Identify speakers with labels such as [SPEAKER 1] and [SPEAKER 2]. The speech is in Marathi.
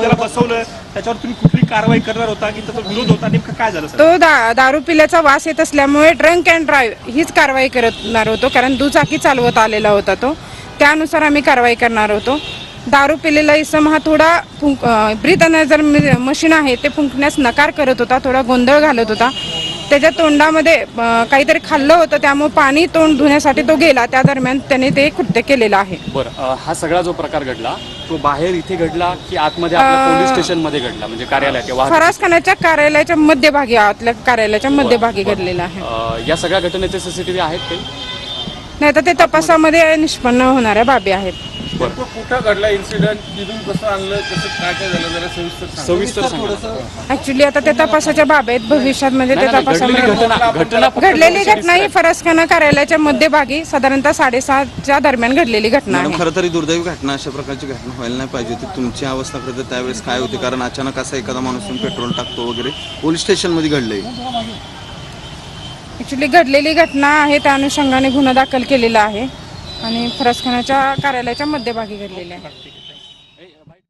[SPEAKER 1] त्याला बसवलं त्याच्यावर तुम्ही कुठली कारवाई करणार होता की त्याचा विरोध होता? नेमका काय झालं सर?
[SPEAKER 2] तो दा दारू पिल्याचा वास येत असल्यामुळे ड्रंक अँड ड्राईव्ह हीच कारवाई करणार होतो कारण दुचाकी चालवत आलेला होता तो. त्यानुसार आम्ही कारवाई करणार होतो. दारू पिलेला इसम हा थोडा फुंक ब्रीथ अनायझर मशीन आहे ते फुंकण्यास नकार करत होता थोडा गोंधळ घालत होता. त्याच्या तोंडामध्ये काहीतरी खाल्लं होतं त्यामुळे पाणी तोंड धुण्यासाठी तो गेला. त्या दरम्यान त्याने ते कृत्य केलेलं आहे.
[SPEAKER 3] बरं हा सगळा जो प्रकार घडला तो बाहेर इथे घडला की आतमध्ये पोलीस स्टेशनमध्ये घडला? म्हणजे कार्यालयात किंवा वाहतूक-
[SPEAKER 2] फराज खानाच्या कार्यालयाच्या मध्यभागी आतल्या कार्यालयाच्या मध्यभागी घडलेला आहे.
[SPEAKER 3] या सगळ्या घटनेचे सीसीटीव्ही आहेत काही
[SPEAKER 2] नाही तर ते तपासामध्ये निष्पन्न होणाऱ्या बाबी आहेत.
[SPEAKER 4] नेमकं कुठं घडला इन्सिडेंट तिथून कसं आणलं? कसं काय काय झालं? जरा सविस्तर सांगा.
[SPEAKER 3] सविस्तर सांगा.
[SPEAKER 2] ऍक्च्युली आता ते तपासाच्या बाबी आहेत भविष्यात म्हणजे ते
[SPEAKER 3] नाही, घडलेली घटना घटना फक्त
[SPEAKER 2] घडलेली
[SPEAKER 3] पोलिसांनीच
[SPEAKER 2] घटना ही फराज खाना कार्यालयाच्या मध्यभागी साधारणतः साडेसहाच्या दरम्यान घडलेली घटना
[SPEAKER 5] मॅडम
[SPEAKER 2] आहे.
[SPEAKER 5] खरं तरी दुर्दैवी घटना अशा प्रकारची घटना व्हायला नाही पाहिजे होती. तुमची अवस्था खरं तर त्यावेळेस काय होती? कारण अचानक असा एखादा माणूस येऊन पेट्रोल टाकतो वगैरे पोलीस स्टेशनमध्ये घडलंय.
[SPEAKER 2] ऍक्च्युली घडलेली घटना आहे त्या अनुषंगाने गुन्हा दाखल केलेला आहे. आणि फरसखानाच्या कार्यालयाच्या मध्यभागी घडलेली आहे.